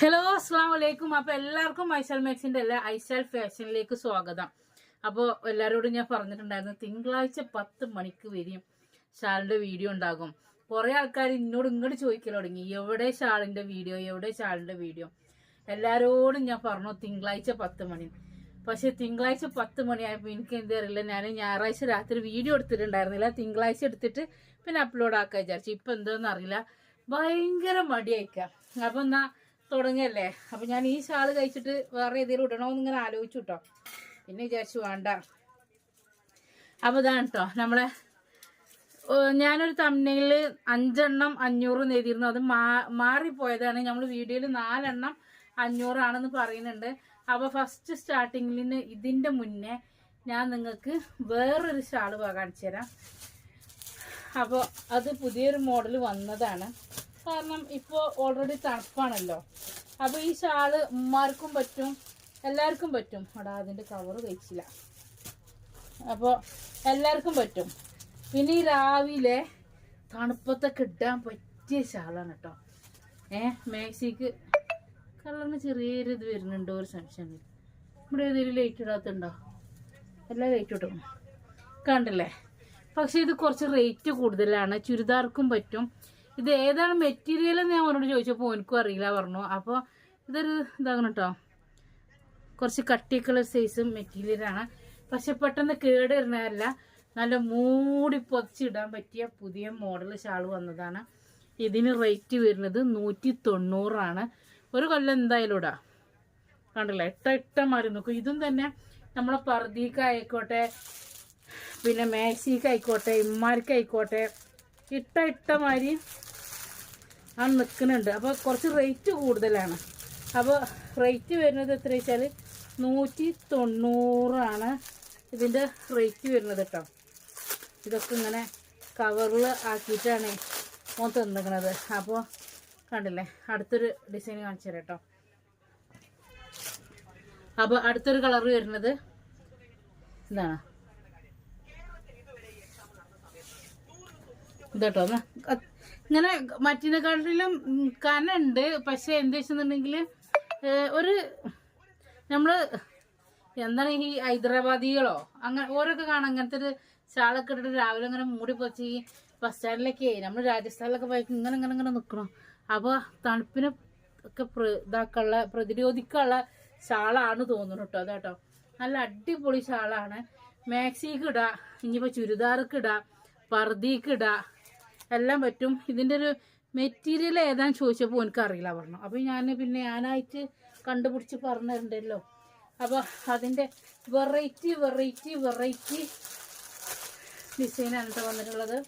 Hello അസ്സാം വലൈക്കും അപ്പൊ എല്ലാവർക്കും ഐസൽ മാക്സിന്റെ എല്ലാ ഐസൽ ഫാഷനിലേക്ക് സ്വാഗതം. അപ്പോൾ എല്ലാവരോടും ഞാൻ പറഞ്ഞിട്ടുണ്ടായിരുന്നു തിങ്കളാഴ്ച പത്ത് മണിക്ക് വരും ഷാളിന്റെ വീഡിയോ ഉണ്ടാകും. കുറെ ആൾക്കാർ എന്നോട് ഇങ്ങോട്ട് ചോദിക്കൽ തുടങ്ങി. എവിടെ ഷാളിന്റെ വീഡിയോ? എവിടെ ഷാളിന്റെ വീഡിയോ? എല്ലാരോടും ഞാൻ പറഞ്ഞു തിങ്കളാഴ്ച പത്ത് മണി. പക്ഷെ തിങ്കളാഴ്ച പത്ത് മണിയായപ്പോൾ എനിക്ക് എന്താ അറിയില്ല. ഞാൻ ഞായറാഴ്ച രാത്രി വീഡിയോ എടുത്തിട്ടുണ്ടായിരുന്നില്ല. തിങ്കളാഴ്ച എടുത്തിട്ട് പിന്നെ അപ്ലോഡ് ആക്കാൻ വിചാരിച്ചു. ഇപ്പൊ എന്തോന്ന് അറിയില്ല. ഭയങ്കര മടിയായിക്കാം. അപ്പൊ എന്നാ തുടങ്ങല്ലേ അപ്പൊ ഞാൻ ഈ ഷാൾ കഴിച്ചിട്ട് വേറെ ഏതെങ്കിലും ഇടണോന്ന് ഇങ്ങനെ ആലോചിച്ചു കേട്ടോ പിന്നെ വിചാരിച്ചു വേണ്ട. അപ്പോൾ ഇതാണ് കേട്ടോ നമ്മളെ ഞാനൊരു തമ്മിൽ അഞ്ചെണ്ണം അഞ്ഞൂറ് എഴുതിയിരുന്നു. അത് മാ മാറിപ്പോയതാണ്. നമ്മൾ വീഡിയോയിൽ നാലെണ്ണം അഞ്ഞൂറാണെന്ന് പറയുന്നുണ്ട്. അപ്പോൾ ഫസ്റ്റ് സ്റ്റാർട്ടിങ്ങിന് ഇതിന്റെ മുന്നേ ഞാൻ നിങ്ങൾക്ക് വേറൊരു ഷാൾ കാണിച്ചു തരാം. അപ്പോൾ അത് പുതിയൊരു മോഡൽ വന്നതാണ്. കാരണം ഇപ്പോൾ ഓൾറെഡി തണുപ്പാണല്ലോ. അപ്പോൾ ഈ ഷാൾ ഉമ്മാർക്കും പറ്റും എല്ലാവർക്കും പറ്റും. അവിടെ അതിന്റെ കവർ കഴിച്ചില്ല അപ്പോൾ എല്ലാവർക്കും പറ്റും. പിന്നെ ഈ രാവിലെ തണുപ്പത്തൊക്കെ ഇടാൻ പറ്റിയ ഷാളാണ് കേട്ടോ. ഏ മേക്സിക്ക് കളറിന് ചെറിയൊരു ഇത് വരുന്നുണ്ടോ ഒരു സംശയം ഇവിടെ ഏതെങ്കിലും ലൈറ്റ് ഇടാത്തുണ്ടോ? എല്ലാം ലൈറ്റ് ഇട്ടും കണ്ടില്ലേ? പക്ഷേ ഇത് കുറച്ച് റേറ്റ് കൂടുതലാണ്. ചുരിദാർക്കും പറ്റും. ഇത് ഏതാണ് മെറ്റീരിയൽ എന്ന് ഞാൻ അവനോട് ചോദിച്ചപ്പോൾ എനിക്കും അറിയില്ല പറഞ്ഞു. അപ്പോൾ ഇതൊരു ഇതാകണം കേട്ടോ കുറച്ച് കട്ടിയൊക്കെയുള്ള സൈസും മെറ്റീരിയലാണ് പക്ഷെ പെട്ടെന്ന് കേട് വരുന്നതല്ല. നല്ല മൂടി പൊതിച്ചിടാൻ പറ്റിയ പുതിയ മോഡൽ ഷാൾ വന്നതാണ്. ഇതിന് റേറ്റ് വരുന്നത് നൂറ്റി തൊണ്ണൂറാണ് ഒരു കൊല്ലം എന്തായാലും ഇടാം. കണ്ടില്ല? എട്ട എട്ട മാറി നോക്കും ഇതും തന്നെ നമ്മളെ പർദീക്കായിക്കോട്ടെ പിന്നെ മേശിക്കായിക്കോട്ടെ ഇമ്മാർക്കായിക്കോട്ടെ ഇട്ട ഇട്ട മാതിരി ആ നിൽക്കുന്നുണ്ട് അപ്പോൾ കുറച്ച് റേറ്റ് കൂടുതലാണ്. അപ്പോൾ റേറ്റ് വരുന്നത് എത്ര വെച്ചാൽ നൂറ്റി തൊണ്ണൂറാണ് ഇതിന്റെ റേറ്റ് വരുന്നത് കേട്ടോ ഇതൊക്കെ ഇങ്ങനെ കവറിൽ ആക്കിയിട്ടാണ് മോൻ തന്നിരിക്കുന്നത് അപ്പോൾ കണ്ടില്ലേ? അടുത്തൊരു ഡിസൈൻ കാണിച്ചു തരാം കേട്ടോ അപ്പോൾ അടുത്തൊരു കളർ വരുന്നത് എന്താണ് ഇതാട്ടോ. ഇങ്ങനെ മറ്റിനെക്കാട്ടിലും കനുണ്ട്. പക്ഷെ എന്താ വെച്ചെന്നുണ്ടെങ്കിൽ ഒരു നമ്മൾ എന്താണ് ഈ ഹൈദരാബാദികളോ അങ്ങനെ ഓരോക്കെ കാണാം. അങ്ങനത്തെ ഒരു ചാളൊക്കെ ഇട്ടിട്ട് രാവിലെ ഇങ്ങനെ മൂടി പൊച്ച് ഈ ബസ് സ്റ്റാൻഡിലൊക്കെ നമ്മൾ രാജസ്ഥാനിലൊക്കെ പോയി ഇങ്ങനെ ഇങ്ങനെ ഇങ്ങനെ നിൽക്കണം അപ്പോൾ തണുപ്പിനെ ഒക്കെ ഇതാക്കാനുള്ള പ്രതിരോധിക്കാനുള്ള ഷാളാണ് തോന്നുന്നു കേട്ടോ അതാട്ടോ. നല്ല അടിപൊളി ഷാളാണ് മാക്സിക്ക് ഇടാ ഇനിയിപ്പോൾ ചുരിദാർക്ക് ഇടാ പർദ്ദിക്ക് ഇടാ എല്ലാം പറ്റും. ഇതിന്റെ ഒരു മെറ്റീരിയൽ ഏതാന്ന് ചോദിച്ചപ്പോൾ എനിക്ക് അറിയില്ല പറഞ്ഞു. അപ്പോൾ ഞാൻ പിന്നെ ഞാനായിട്ട് കണ്ടുപിടിച്ച് പറഞ്ഞിട്ടുണ്ടല്ലോ. അപ്പോൾ അതിന്റെ വെറൈറ്റി വെറൈറ്റി വെറൈറ്റി ഡിസൈനാണ് കേട്ടോ വന്നിട്ടുള്ളത്.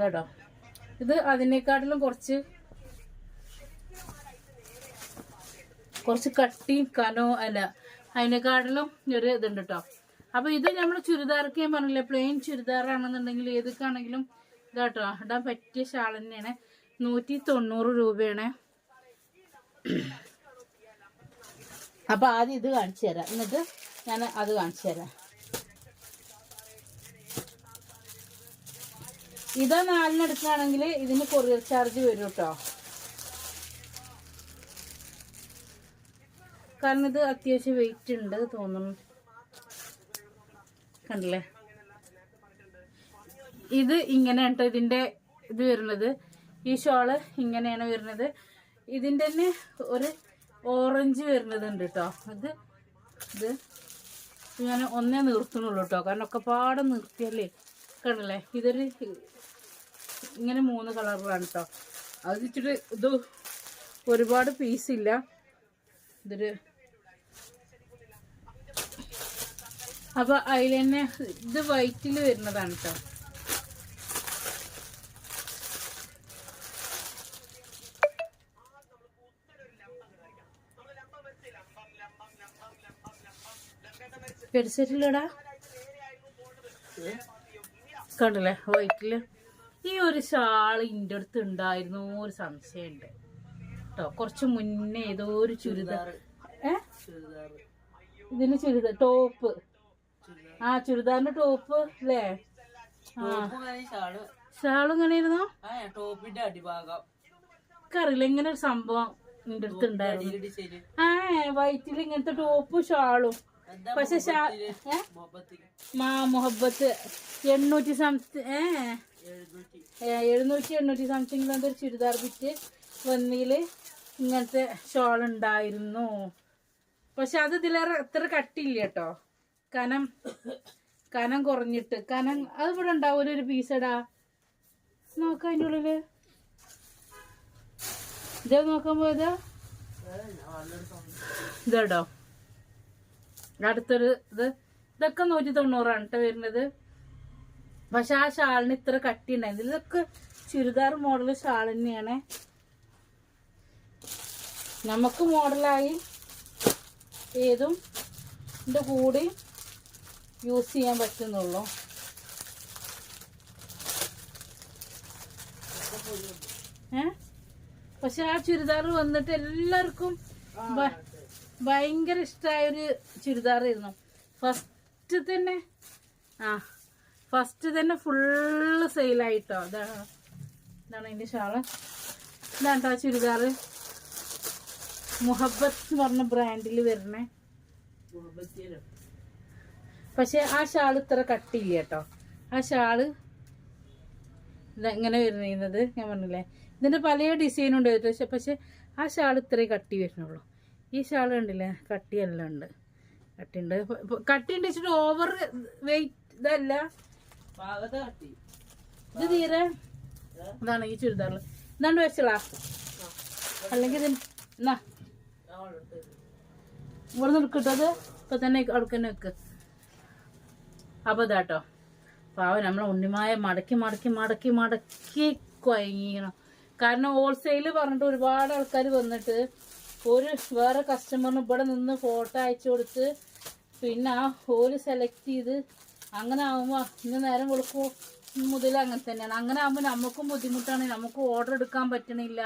കേട്ടോ ഇത് അതിനേക്കാട്ടിലും കുറച്ച് കുറച്ച് കട്ടിയും കനോ അല്ല അതിനേക്കാട്ടിലും ഒരു ഇതുണ്ട് കേട്ടോ അപ്പൊ ഇത് നമ്മൾ ചുരിദാർക്ക് ഞാൻ പറഞ്ഞില്ലേ പ്ലെയിൻ ചുരിദാറാണെന്നുണ്ടെങ്കിൽ ഏതൊക്കെയാണെങ്കിലും ഇതാട്ടോ ഇടാൻ പറ്റിയ ഷാൾ തന്നെയാണ്. നൂറ്റി തൊണ്ണൂറ് രൂപയാണ്. അപ്പൊ ആദ്യം ഇത് കാണിച്ചു തരാം. എന്നിട്ട് ഞാൻ അത് കാണിച്ചു തരാം. ഇത് നാലിന് ഇതിന് കൊറിയർ ചാർജ് വരും കേട്ടോ. കാരണം ഇത് അത്യാവശ്യം വെയിറ്റ് ഉണ്ട് തോന്നുന്നു. കണ്ടില്ലേ? ഇത് ഇങ്ങനെയാണ് കേട്ടോ ഇതിന്റെ ഇത് വരുന്നത്. ഈ ഷോൾ ഇങ്ങനെയാണ് വരുന്നത്. ഇതിന്റെ തന്നെ ഒരു ഓറഞ്ച് വരുന്നത് ഉണ്ട് കേട്ടോ ഇത് ഇത് ഞാൻ ഒന്നേ നിർത്തുന്നുള്ളൂ കേട്ടോ കാരണം ഒക്കെ പാടെ നിർത്തിയല്ലേ കണ്ടല്ലേ? ഇതൊരു ഇങ്ങനെ മൂന്ന് കളറിലാണ് കേട്ടോ അത് ഇച്ചിരി ഇത് ഒരുപാട് പീസില്ല ഇതൊരു അപ്പൊ അതിൽ തന്നെ ഇത് വൈറ്റിൽ വരുന്നതാണ് കേട്ടോ പിടിച്ചിട്ടില്ലടാ? കണ്ടില്ലേ? വൈറ്റിൽ ഈ ഒരു ഷാൾ ഇന്റെ അടുത്ത് ഉണ്ടായിരുന്നു ഒരു സംശയമുണ്ട് കേട്ടോ കുറച്ച് മുന്നേ ഏതോ ഒരു ചുരിദാർ. ഏ? ഇതിന് ചുരിദാർ ടോപ്പ്. ആ ചുരിദാറിന്റെ ടോപ്പ് അല്ലേ ഷാൾ എങ്ങനെയായിരുന്നു? ടോപ്പിന്റെ അടിഭാഗം. എനിക്കറിയില്ല ഇങ്ങനെ ഒരു സംഭവം എന്റെ അടുത്ത് ഉണ്ടായിരുന്നു. ആ വയറ്റിൽ ഇങ്ങനത്തെ ടോപ്പും ഷാളും. പക്ഷെ മാ മുഹബത്ത്. എണ്ണൂറ്റി സംതിങ് ഏ? എഴുന്നൂറ്റി. എണ്ണൂറ്റി സംതിങ് ഒരു ചുരിദാർ പിറ്റ് വന്നിൽ ഇങ്ങനത്തെ ഷോൾ ഉണ്ടായിരുന്നു പക്ഷെ അത് ഇതിലേറെ അത്ര കട്ടിയില്ല കേട്ടോ. കനം കനം കുറഞ്ഞിട്ട് കനം അത് ഇവിടെ ഉണ്ടാവൂല ഒരു പീസടാ നോക്കാം അതിന്റെ ഉള്ളിൽ. ഇതാ നോക്കാൻ പോയതാ ഇതാടോ. അടുത്തൊരു ഇത്. ഇതൊക്കെ നൂറ്റി തൊണ്ണൂറാണ് കേട്ടോ വരുന്നത്. പക്ഷെ ആ ഷാളിന് ഇത്ര കട്ടി ഉണ്ടായിരുന്നു ഇതൊക്കെ ചുരിദാർ മോഡൽ ഷാൾ തന്നെയാണ്. നമുക്ക് മോഡലായി ഏതും ഇതിന്റെ കൂടി യൂസ് ചെയ്യാൻ പറ്റുന്നുള്ളൂ. ഏ? പക്ഷെ ആ ചുരിദാർ വന്നിട്ട് എല്ലാവർക്കും ഭയങ്കര ഇഷ്ടമായ ഒരു ചുരിദാറായിരുന്നു. ഫസ്റ്റ് തന്നെ ആ ഫസ്റ്റ് തന്നെ ഫുള്ള് സെയിലായിട്ടോ. അതാ ഇതാണ് അതിന്റെ ഷാൾ ഇതാണ് ആ ചുരിദാറ് മുഹബത്ത് എന്ന് പറഞ്ഞ ബ്രാൻഡിൽ വരണേ പക്ഷെ ആ ഷാൾ ഇത്ര കട്ടിയില്ല കേട്ടോ. ആ ഷാൾ ഇതെങ്ങനെ ഇങ്ങനെ വരുന്നത്. ഞാൻ പറഞ്ഞില്ലേ ഇതിന്റെ പല ഡിസൈനും ഉണ്ട് പക്ഷെ പക്ഷെ ആ ഷാൾ ഇത്രയും കട്ടി വരുന്നുള്ളൂ. ഈ ഷാൾ കണ്ടില്ലേ കട്ടിയെല്ലാം ഉണ്ട്. കട്ടിയുണ്ട് ഇപ്പൊ- ഇപ്പൊ കട്ടി ഉണ്ട് വെച്ചിട്ട് ഓവർ വെയിറ്റ് ഇതല്ല. ഇത് തീരെ ഇതാണ് ഈ ചുരിദാറിൽ ഇതാണ്ട് വെച്ചളാ. അല്ലെങ്കിൽ എന്നാ ഇവിടെ നിൽക്കട്ടത് ഇപ്പൊ തന്നെ അവിടെ തന്നെ വെക്ക്. അപ്പൊ ഇതാട്ടോ പാവം നമ്മളെ ഉണ്ണിമായ മടക്കി മടക്കി മടക്കി മടക്കി കുഴങ്ങിക്കണം കാരണം ഹോൾസെയിൽ പറഞ്ഞിട്ട് ഒരുപാട് ആൾക്കാർ വന്നിട്ട് ഒരു വേറെ കസ്റ്റമറിന് ഇവിടെ നിന്ന് ഫോട്ടോ അയച്ചു കൊടുത്ത് പിന്നെ ആ ഹോൽ സെലക്ട് ചെയ്ത് അങ്ങനെ ആകുമ്പോൾ ഇന്ന് നേരം കൊടുക്കുമോ മുതൽ അങ്ങനെ തന്നെയാണ്. അങ്ങനെ ആകുമ്പോൾ നമുക്കും ബുദ്ധിമുട്ടാണ് നമുക്ക് ഓർഡർ എടുക്കാൻ പറ്റണില്ല.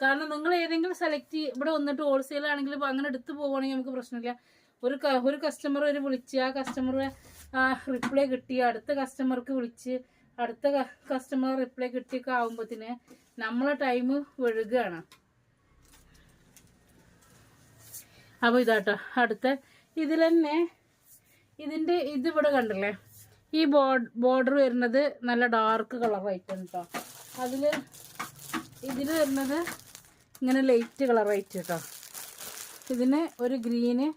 കാരണം നിങ്ങൾ ഏതെങ്കിലും സെലക്ട് ഇവിടെ വന്നിട്ട് ഹോൾസെയിൽ ആണെങ്കിലും അങ്ങനെ എടുത്ത് പോവുകയാണെങ്കിൽ നമുക്ക് പ്രശ്നമില്ല. ഒരു ഒരു കസ്റ്റമർ ഒരു വിളിച്ച് ആ കസ്റ്റമർ റിപ്ലൈ കിട്ടി അടുത്ത കസ്റ്റമർക്ക് വിളിച്ച് അടുത്ത കസ്റ്റമർ റിപ്ലൈ കിട്ടിയൊക്കെ ആകുമ്പോഴത്തിന് നമ്മളെ ടൈം വെഴുകയാണ് അപ്പോൾ ഇതാട്ടോ അടുത്ത ഇതിൽ തന്നെ ഇതിന്റെ ഇതിവിടെ കണ്ടില്ലേ? ഈ ബോർഡ് ബോർഡർ വരുന്നത് നല്ല ഡാർക്ക് കളറായിട്ടാണ് കേട്ടോ അതിൽ ഇതിൽ വരുന്നത് ഇങ്ങനെ ലൈറ്റ് കളറായിട്ട് കേട്ടോ ഇതിന് ഒരു ഗ്രീന്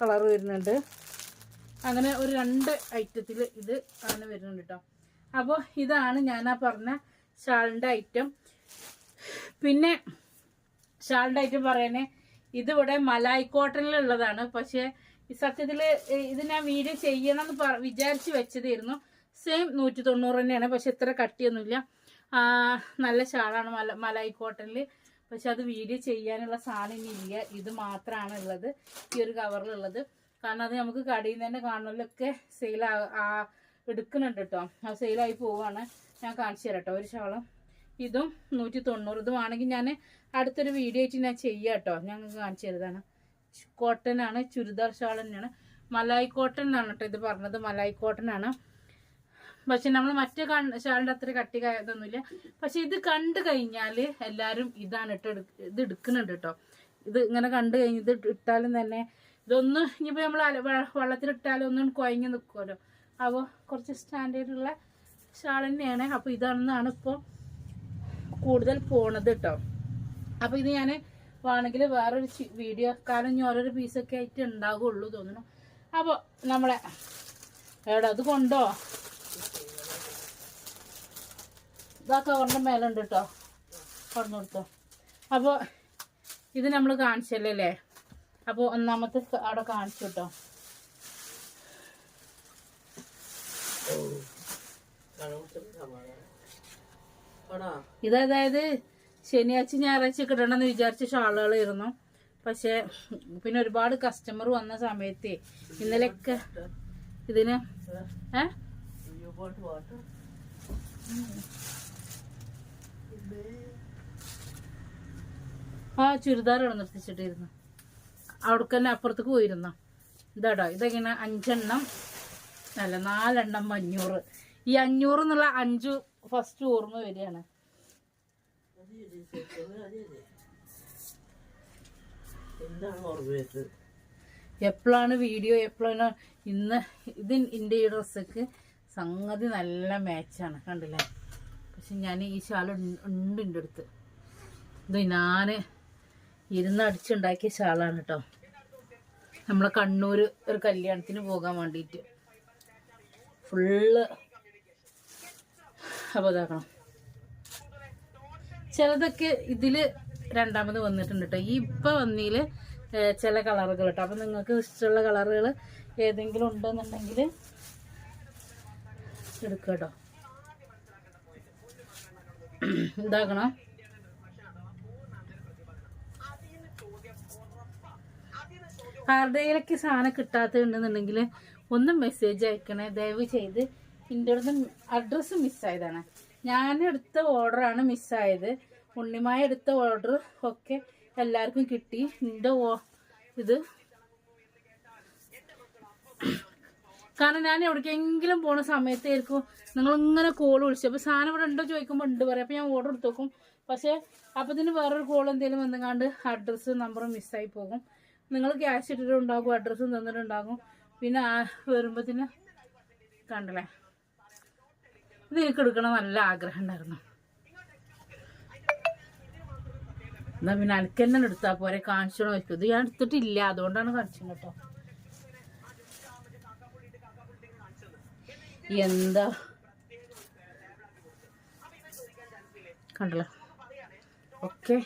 കളർ വരുന്നുണ്ട്. അങ്ങനെ ഒരു രണ്ട് ഐറ്റത്തിൽ ഇത് ആണ് വരുന്നുണ്ട് കേട്ടോ അപ്പോൾ ഇതാണ് ഞാൻ ആ പറഞ്ഞ ഷാളിന്റെ ഐറ്റം പിന്നെ ഷാളിന്റെ ഐറ്റം പറയണേ ഇതിവിടെ മലായ് കോട്ടണിലുള്ളതാണ്. പക്ഷേ സത്യത്തിൽ ഇത് ഞാൻ വീഡിയോ ചെയ്യണം എന്ന് പറ വിചാരിച്ച് വെച്ചതായിരുന്നു. സെയിം നൂറ്റി തൊണ്ണൂറ് തന്നെയാണ്. പക്ഷെ ഇത്ര കട്ടിയൊന്നുമില്ല. നല്ല ഷാളാണ് മല മലായ് കോട്ടണിൽ പക്ഷെ അത് വീഡിയോ ചെയ്യാനുള്ള സാധനം ഇനി ഇല്ല. ഇത് മാത്രമാണ് ഉള്ളത് ഈ ഒരു കവറിലുള്ളത്. കാരണം അത് നമുക്ക് കടയിൽ നിന്ന് തന്നെ കാണുന്നതിലൊക്കെ സെയിൽ എടുക്കുന്നുണ്ട് കേട്ടോ. ആ സെയിലായി പോവാണ്. ഞാൻ കാണിച്ചു തരാം കേട്ടോ. ഒരു ശവളം ഇതും നൂറ്റി തൊണ്ണൂറ് ഇതും ആണെങ്കിൽ ഞാൻ അടുത്തൊരു വീഡിയോ ആയിട്ട് ഞാൻ ചെയ്യാം കേട്ടോ. ഞങ്ങൾക്ക് കാണിച്ചു തരുന്നതാണ്. കോട്ടൺ ആണ്. ചുരിദാർ ഷാൾ തന്നെയാണ്. മലായി കോട്ടൺ എന്നാണ് കേട്ടോ ഇത് പറഞ്ഞത്. മലായി കോട്ടൺ ആണ്. പക്ഷെ നമ്മൾ മറ്റേ ഷാളിന്റെ അത്ര കട്ടി ഇതൊന്നുമില്ല. പക്ഷെ ഇത് കണ്ടു കഴിഞ്ഞാൽ എല്ലാരും ഇതാണ് ഇട്ട് ഇത് എടുക്കുന്നുണ്ട് കേട്ടോ. ഇത് ഇങ്ങനെ കണ്ടു കഴിഞ്ഞ് ഇത് ഇട്ടാലും തന്നെ ഇതൊന്നും ഇനിയിപ്പോൾ നമ്മൾ വെള്ളത്തിലിട്ടാലും ഒന്നും കുഴഞ്ഞു നിൽക്കുമല്ലോ അപ്പോൾ കുറച്ച് സ്റ്റാൻഡേർഡ് ഉള്ള ഷാൾ തന്നെയാണ്. അപ്പോൾ ഇതാണെന്നാണ് ഇപ്പോൾ കൂടുതൽ പോണത് കേട്ടോ. അപ്പോൾ ഇത് ഞാൻ വേണമെങ്കിൽ വേറൊരു വീഡിയോ കാലം ഇനി ഓരോരോ പീസൊക്കെ ആയിട്ട് ഉണ്ടാകുള്ളൂ തോന്നുന്നു. അപ്പോൾ നമ്മളെ എവിടെ? അത് കൊണ്ടോ? ഇതാ കവറിന്റെ മേലെ ഉണ്ട് കേട്ടോ പറഞ്ഞു കൊടുത്തോ. അപ്പോൾ ഇത് നമ്മൾ കാണിച്ചല്ലേ അപ്പോൾ ഒന്നാമത്തെ അവിടെ കാണിച്ചു കേട്ടോ ഇതായത് ശനിയാഴ്ച ഞായറാഴ്ച കിട്ടണമെന്ന് വിചാരിച്ച ഷാളുകളായിരുന്നു. പക്ഷേ പിന്നെ ഒരുപാട് കസ്റ്റമർ വന്ന സമയത്ത് ഇന്നലെയൊക്കെ ഇതിന് ഏ? ആ ചുരിദാറാണ് നിർത്തിച്ചിട്ടിരുന്നു. അവിടെ തന്നെ അപ്പുറത്തേക്ക് പോയിരുന്നു? ഇതാടോ ഇതെങ്ങനെ അഞ്ചെണ്ണം? അല്ല നാലെണ്ണം അഞ്ഞൂറ്. ഈ അഞ്ഞൂറ് എന്നുള്ള അഞ്ചു ഫസ്റ്റ് ഓർമ്മ വരികയാണ്. എപ്പോഴാണ് വീഡിയോ എപ്പോഴാണ് ഇന്ന്? ഇത് എന്റെ ഈ ഡ്രസ്സൊക്കെ സംഗതി നല്ല മാച്ചാണ് കണ്ടില്ലേ? പക്ഷെ ഞാൻ ഈ ശാല ഉണ്ട് എന്റെ അടുത്ത്. ഇത് ഞാൻ ഇരുന്ന് അടിച്ചുണ്ടാക്കിയ ശാലാണ് കേട്ടോ നമ്മളെ കണ്ണൂർ ഒരു കല്യാണത്തിന് പോകാൻ വേണ്ടിയിട്ട് ഫുള്ള് അപ്പോൾ ഇതാക്കണം. ചിലതൊക്കെ ഇതിൽ രണ്ടാമത് വന്നിട്ടുണ്ട് കേട്ടോ ഈ ഇപ്പം വന്നതിൽ ചില കളറുകൾ കേട്ടോ അപ്പം നിങ്ങൾക്ക് ഇഷ്ടമുള്ള കളറുകൾ ഏതെങ്കിലും ഉണ്ടെന്നുണ്ടെങ്കിൽ എടുക്കുക കേട്ടോ ഇതാക്കണം. ആരുടെയിലൊക്കെ സാധനം കിട്ടാത്തതുണ്ടെന്നുണ്ടെങ്കിൽ ഒന്ന് മെസ്സേജ് അയക്കണേ. ദയവ് ചെയ്ത് എന്റെ അടുത്ത് അഡ്രസ്സ് മിസ്സായതാണ് ഞാൻ എടുത്ത ഓർഡറാണ് മിസ്സായത് ഉണ്ണിമായ എടുത്ത ഓർഡർ ഒക്കെ എല്ലാവർക്കും കിട്ടി. നിന്റെ ഇത് കാരണം ഞാൻ എവിടേക്കെങ്കിലും പോണ സമയത്തായിരിക്കും നിങ്ങൾ ഇങ്ങനെ കോൾ വിളിച്ചു. അപ്പോൾ സാധനം ഇവിടെ ഉണ്ടോ ചോദിക്കുമ്പോൾ ഉണ്ട് പറയും. അപ്പോൾ ഞാൻ ഓർഡർ എടുത്ത് വെക്കും പക്ഷേ അപ്പത്തിന് വേറൊരു കോൾ എന്തെങ്കിലും വന്നുകാണ്ട് അഡ്രസ്സ് നമ്പറും മിസ്സായി പോകും. നിങ്ങൾ ക്യാഷ് ഇട്ടിട്ടുണ്ടാകും അഡ്രസ്സും തന്നിട്ടുണ്ടാകും. പിന്നെ ആ വരുമ്പോഴത്തിന് കണ്ടല്ലേ? ഇത് എനിക്ക് എടുക്കണം നല്ല ആഗ്രഹം ഉണ്ടായിരുന്നു. എന്നാ പിന്നെ അനക്കെന്നെ എടുത്താൽ എടുത്താ പോരെ. കാണിച്ചോളൂ ഇത് ഞാൻ എടുത്തിട്ടില്ല. അതുകൊണ്ടാണ് കാണിച്ചത് കേട്ടോ. എന്താ? കണ്ടല്ലോ. ഓക്കെ.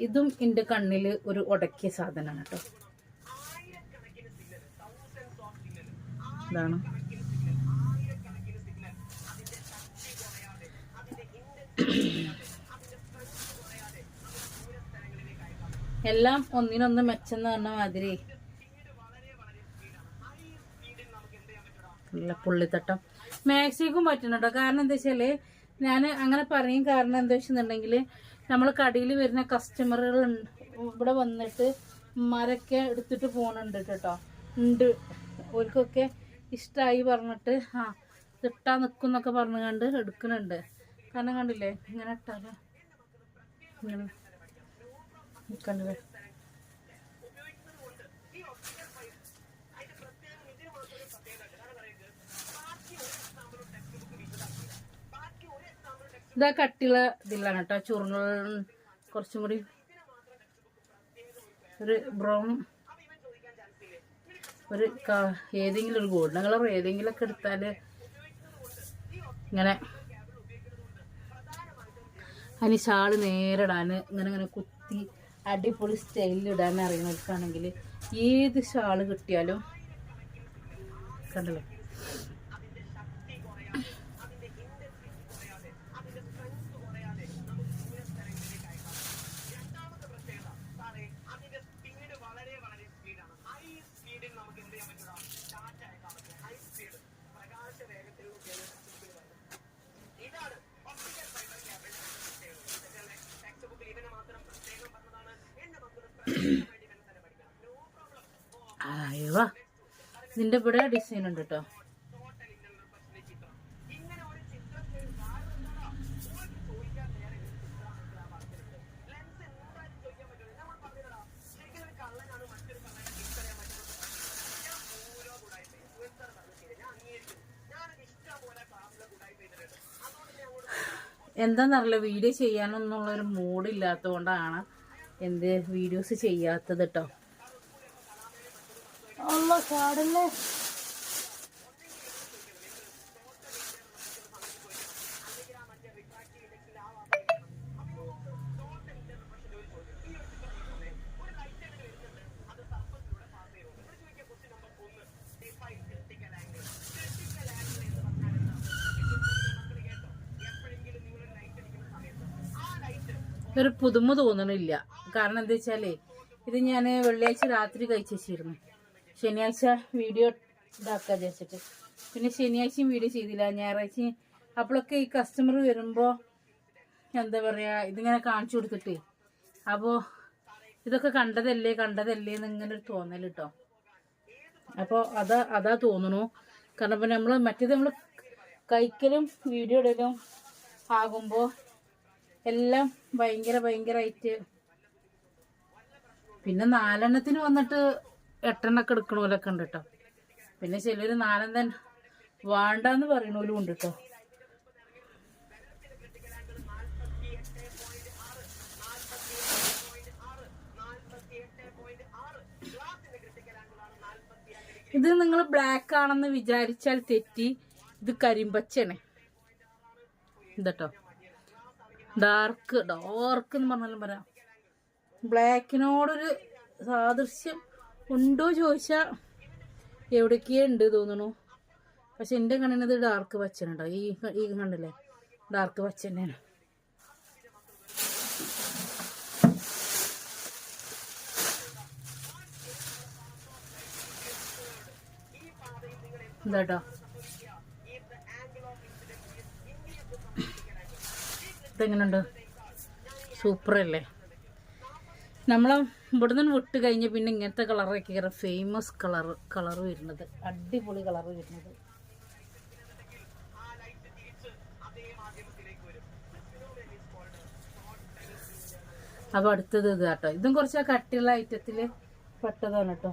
ഇതും എന്റെ കണ്ണിൽ ഒരു ഉടക്കിയ സാധനമാണ് കേട്ടോ. ഇതാണ്. എല്ലാം ഒന്നിനൊന്ന് മെച്ചെന്ന് പറഞ്ഞ മാതിരി. പുള്ളിത്തട്ടം. മാക്സിക്കും പറ്റുന്നുണ്ടോ കാരണം എന്താ വെച്ചാൽ ഞാൻ അങ്ങനെ പറയും. കാരണം എന്താ വെച്ചിട്ടുണ്ടെങ്കിൽ നമ്മൾ കടയിൽ വരുന്ന കസ്റ്റമറുകൾ ഇവിടെ വന്നിട്ട് മരൊക്കെ എടുത്തിട്ട് പോകണുണ്ട് കേട്ടോ. ഉണ്ട്. ഓർക്കൊക്കെ ഇഷ്ടമായി പറഞ്ഞിട്ട് ആ ഇട്ടാ നിൽക്കും എന്നൊക്കെ പറഞ്ഞു കണ്ട് എടുക്കുന്നുണ്ട്. കാരണം കണ്ടില്ലേ? ഇങ്ങനെ ഇട്ടാലോ ഇങ്ങനെ കണ്ടില്ലേ ഇതാ കട്ടിയുള്ള ഇതിലാണ് കേട്ടോ ചുരുങ്ങ കുറച്ചും കൂടി ഒരു ബ്രൗൺ ഒരു ഏതെങ്കിലും ഒരു ഗോൾഡൻ കളർ ഏതെങ്കിലും ഒക്കെ എടുത്താൽ ഇങ്ങനെ അതിന് ഷാൾ നേരെ ഇടാന് ഇങ്ങനെ ഇങ്ങനെ കുത്തി അടിപൊളി സ്റ്റൈലിൽ ഇടാൻ അറിയുന്നവർക്കാണെങ്കിൽ ഏത് ഷാൾ കിട്ടിയാലും കണ്ടല്ലോ. അയ്യോ ഇതിന്റെ ഇവിടെ ഡിസൈൻ ഉണ്ട് കേട്ടോ എന്താന്നറിയില്ല വീഡിയോ ചെയ്യാനൊന്നുള്ളൊരു മൂഡില്ലാത്തതുകൊണ്ടാണ് എന്ത് വീഡിയോസ് ചെയ്യാത്തത് കേട്ടോ അല്ല ചാടല്ലേ ഒരു പുതുമ തോന്നണില്ല. കാരണം എന്താ വെച്ചാലേ ഇത് ഞാൻ വെള്ളിയാഴ്ച രാത്രി കഴിച്ചു വെച്ചിരുന്നു ശനിയാഴ്ച വീഡിയോ ഇതാക്കുക വിചാരിച്ചിട്ട്. പിന്നെ ശനിയാഴ്ചയും വീഡിയോ ചെയ്തില്ല ഞായറാഴ്ചയും. അപ്പോഴൊക്കെ ഈ കസ്റ്റമർ വരുമ്പോൾ എന്താ പറയുക ഇതിങ്ങനെ കാണിച്ചു കൊടുത്തിട്ടേ. അപ്പോൾ ഇതൊക്കെ കണ്ടതല്ലേ കണ്ടതല്ലേ എന്ന് ഇങ്ങനെ ഒരു തോന്നൽ കേട്ടോ അപ്പോൾ അതാ അതാ തോന്നുന്നു കാരണം ഇപ്പം നമ്മൾ മറ്റേത് നമ്മൾ കഴിക്കലും വീഡിയോ ഇടലും ആകുമ്പോൾ എല്ലാം ഭയങ്കര ഭയങ്കരമായിട്ട് പിന്നെ നാലെണ്ണത്തിന് വന്നിട്ട് എട്ടെണ്ണൊക്കെ എടുക്കണോലൊക്കെ ഉണ്ട് കേട്ടോ പിന്നെ ചിലർ തന്നെ വേണ്ടെന്ന് പറയണോലും ഉണ്ട് കേട്ടോ ഇത് നിങ്ങൾ ബ്ലാക്ക് ആണെന്ന് വിചാരിച്ചാൽ തെറ്റി. ഇത് കരിമ്പച്ചയാണ്. ഇതട്ടോ. ഡാർക്ക് ഡാർക്ക് എന്ന് പറഞ്ഞാലും പറയാം. ബ്ലാക്കിനോടൊരു സാദൃശ്യം ഉണ്ടോ ചോദിച്ച എവിടേക്കേ ഉണ്ട് തോന്നുന്നു. പക്ഷെ എന്റെ കണ്ണിനത് ഡാർക്ക് പച്ചനുണ്ടോ ഈ ഈ കണ്ടില്ലേ ഡാർക്ക് പച്ച തന്നെയാണ്. എന്താട്ടോ ഇതെങ്ങനെയുണ്ട് സൂപ്പറല്ലേ? നമ്മൾ ഇവിടുന്ന് വിട്ട് കഴിഞ്ഞ് പിന്നെ ഇങ്ങനത്തെ കളറൊക്കെ കയറും ഫേമസ് കളർ കളർ വരുന്നത്. അടിപൊളി കളർ വരുന്നത്. അപ്പൊ അടുത്തത് ഇത് കേട്ടോ. ഇതും കുറച്ച് കട്ടിയുള്ള ഐറ്റത്തിൽ പെട്ടതാണ് കേട്ടോ.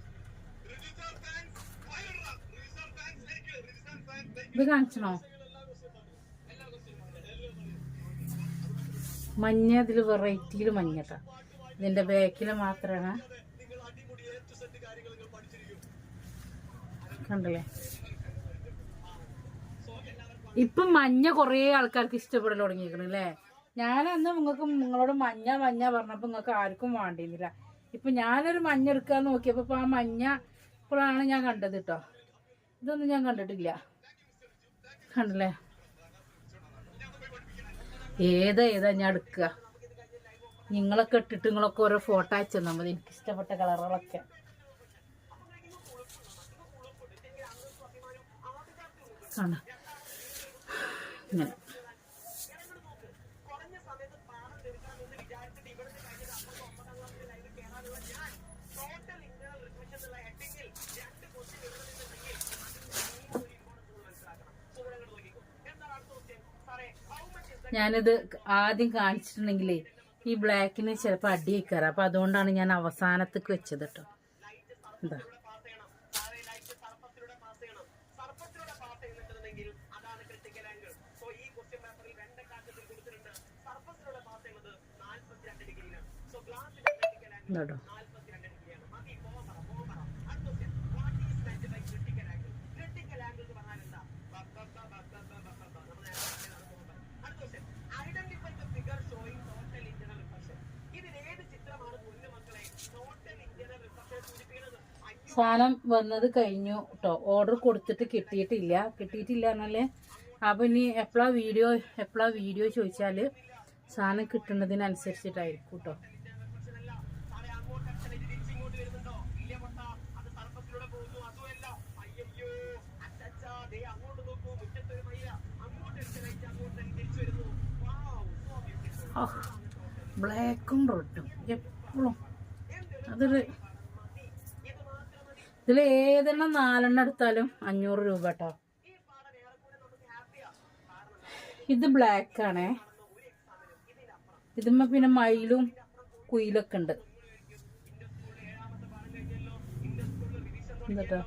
ഇത് കാണിച്ചണോ? മഞ്ഞ ഇതിൽ വെറൈറ്റിയിൽ മഞ്ഞട്ടാ. ഇതിന്റെ ബാക്കിൽ മാത്രമാണ് കണ്ടല്ലേ? ഇപ്പം മഞ്ഞ കുറേ ആൾക്കാർക്ക് ഇഷ്ടപ്പെടൽ തുടങ്ങിയിരിക്കണം അല്ലേ ഞാനന്ന് നിങ്ങൾക്ക് നിങ്ങളോട് മഞ്ഞ മഞ്ഞ പറഞ്ഞപ്പോൾ നിങ്ങൾക്ക് ആർക്കും വേണ്ടിയിരുന്നില്ല. ഇപ്പൊ ഞാനൊരു മഞ്ഞ എടുക്കാൻ നോക്കിയപ്പോൾ ആ മഞ്ഞ ഇപ്പോഴാണ് ഞാൻ കണ്ടത് കേട്ടോ ഇതൊന്നും ഞാൻ കണ്ടിട്ടില്ല. കണ്ടല്ലേ? ഏതാ ഏതാ ഞാൻ എടുക്കുക? നിങ്ങളൊക്കെ ഇട്ടിട്ട് നിങ്ങളൊക്കെ ഓരോ ഫോട്ടോ അയച്ചു തന്നാൽ മതി. എനിക്ക് ഇഷ്ടപ്പെട്ട കളറുകളൊക്കെ. കാണാം. ഇങ്ങനെ. ഞാനിത് ആദ്യം കാണിച്ചിട്ടുണ്ടെങ്കിലേ ഈ ബ്ലാക്കിന് ചിലപ്പോൾ അടി വയ്ക്കാറ് അപ്പം അതുകൊണ്ടാണ് ഞാൻ അവസാനത്തേക്ക് വെച്ചത് കേട്ടോ എന്താ കേട്ടോ സാധനം വന്നത് കഴിഞ്ഞു കേട്ടോ ഓർഡർ കൊടുത്തിട്ട് കിട്ടിയിട്ടില്ല. കിട്ടിയിട്ടില്ല എന്നല്ലേ? അപ്പം ഇനി എപ്പോഴാണ് വീഡിയോ എപ്പോഴാണ് വീഡിയോ ചോദിച്ചാൽ സാധനം കിട്ടുന്നതിനനുസരിച്ചിട്ടായിരിക്കും കേട്ടോ ബ്ലാക്കും റെഡും എപ്പോഴും അതൊരു ഇതിൽ ഏതെണ്ണം നാലെണ്ണം എടുത്താലും അഞ്ഞൂറ് രൂപ കേട്ടോ ഇത് ബ്ലാക്കാണേ. ആണേ പിന്നെ മയിലും കുയിലൊക്കെ ഉണ്ട്. എന്താട്ടോ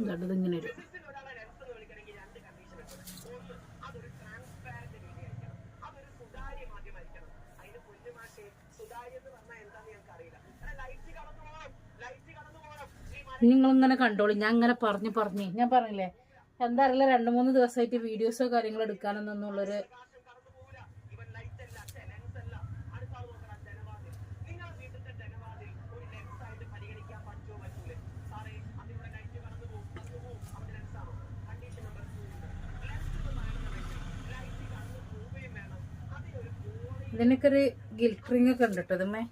ഇതാണ് ഇതിങ്ങനെ ഒരു നിങ്ങളിങ്ങനെ കണ്ടോളി. ഞാൻ ഇങ്ങനെ പറഞ്ഞു പറഞ്ഞു. ഞാൻ പറഞ്ഞില്ലേ? എന്താ അറിയില്ല. രണ്ടു മൂന്ന് ദിവസമായിട്ട് വീഡിയോസോ കാര്യങ്ങളോ എടുക്കാനൊന്നുള്ളൊരു ഇതിനൊക്കെ ഒരു ഗിൽട്രിങ് ഒക്കെ ഉണ്ട് കേട്ടോ ഇതുമേ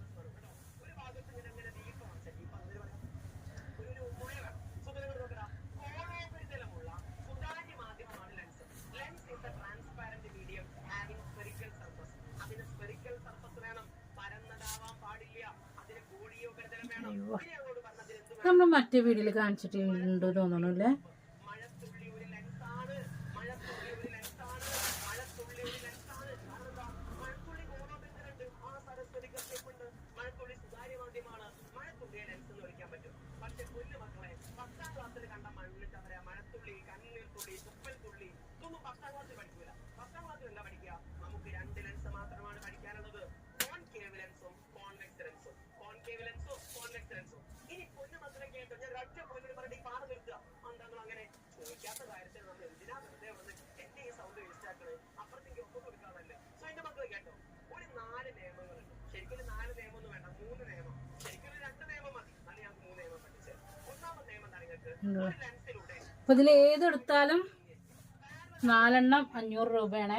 നമ്മൾ മറ്റേ വീഡിയോയിൽ കാണിച്ചിട്ടുണ്ട് തോന്നണല്ലേ അപ്പൊ ഇതിൽ ഏതെടുത്താലും നാലെണ്ണം അഞ്ഞൂറ് രൂപയാണ്.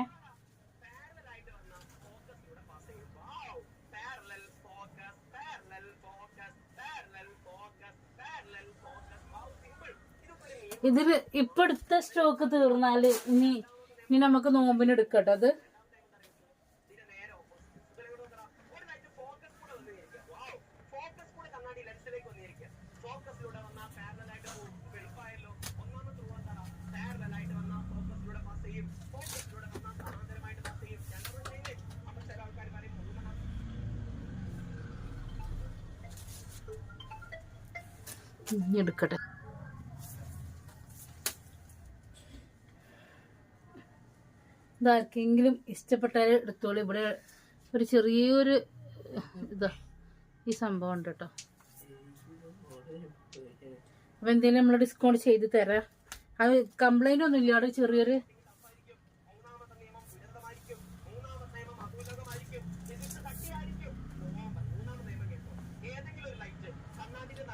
ഇതിൽ ഇപ്പൊ എടുത്ത സ്റ്റോക്ക് തീർന്നാൽ ഇനി ഇനി നമുക്ക് നോമ്പിനെടുക്കട്ടോ അത്. ഇനി എടുക്കട്ടെ. ഇതാർക്കെങ്കിലും ഇഷ്ടപ്പെട്ടാൽ എടുത്തോളൂ. ഇവിടെ ഒരു ചെറിയൊരു ഇതാ ഈ സംഭവം ഉണ്ട് കേട്ടോ. അപ്പം എന്തെങ്കിലും നമ്മൾ ഡിസ്കൗണ്ട് ചെയ്ത് തരാം. അത് കംപ്ലൈന്റ് ഒന്നുമില്ല. അവിടെ ചെറിയൊരു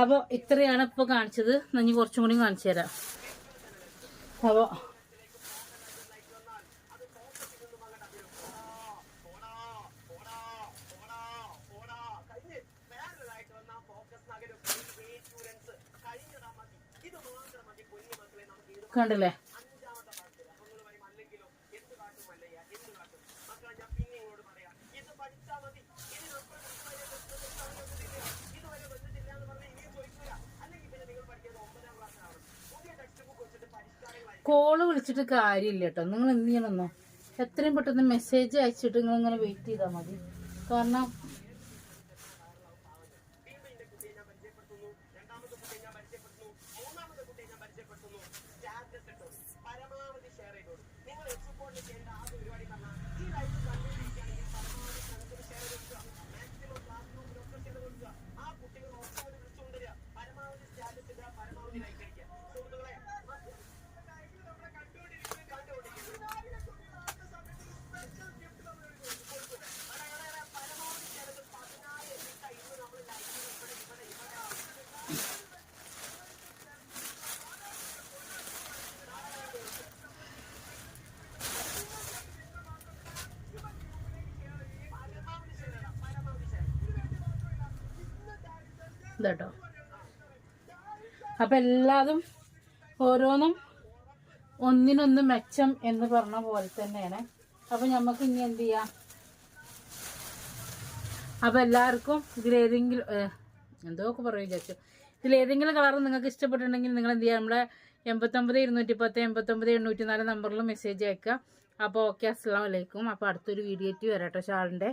അപ്പോൾ ഇത്രയാണ് ഇപ്പൊ കാണിച്ചത്. ഇനി കുറച്ചും കൂടി കാണിച്ചു തരാം. അപ്പൊ കണ്ടില്ലേ? കോൾ വിളിച്ചിട്ട് കാര്യമില്ല കേട്ടോ നിങ്ങൾ എന്ത് ചെയ്യണമെന്നോ? എത്രയും പെട്ടെന്ന് മെസ്സേജ് അയച്ചിട്ട് നിങ്ങൾ ഇങ്ങനെ വെയിറ്റ് ചെയ്താൽ മതി. കാരണം ഇതാട്ടോ. അപ്പം എല്ലാതും ഓരോന്നും ഒന്നിനൊന്ന് മെച്ചം എന്ന് പറഞ്ഞ പോലെ തന്നെയാണ്. അപ്പം നമുക്ക് ഇനി എന്ത് ചെയ്യാം? അപ്പം എല്ലാവർക്കും ഇതിലേതെങ്കിലും ഏഹ്, എന്തോ ഒക്കെ പറയും വിചാരിച്ചു. ഇതിലേതെങ്കിലും കളർ നിങ്ങൾക്ക് ഇഷ്ടപ്പെട്ടിട്ടുണ്ടെങ്കിൽ നിങ്ങൾ എന്ത് ചെയ്യുക നമ്മളെ എൺപത്തൊമ്പത് ഇരുന്നൂറ്റി പത്ത് എൺപത്തൊമ്പത് എണ്ണൂറ്റി നാല് നമ്പറിൽ മെസ്സേജ് അയക്കുക. അപ്പോൾ ഓക്കെ അസ്സാം വലൈക്കും അപ്പോൾ അടുത്തൊരു വീഡിയോ വരാട്ടോ ഷാളിന്റെ.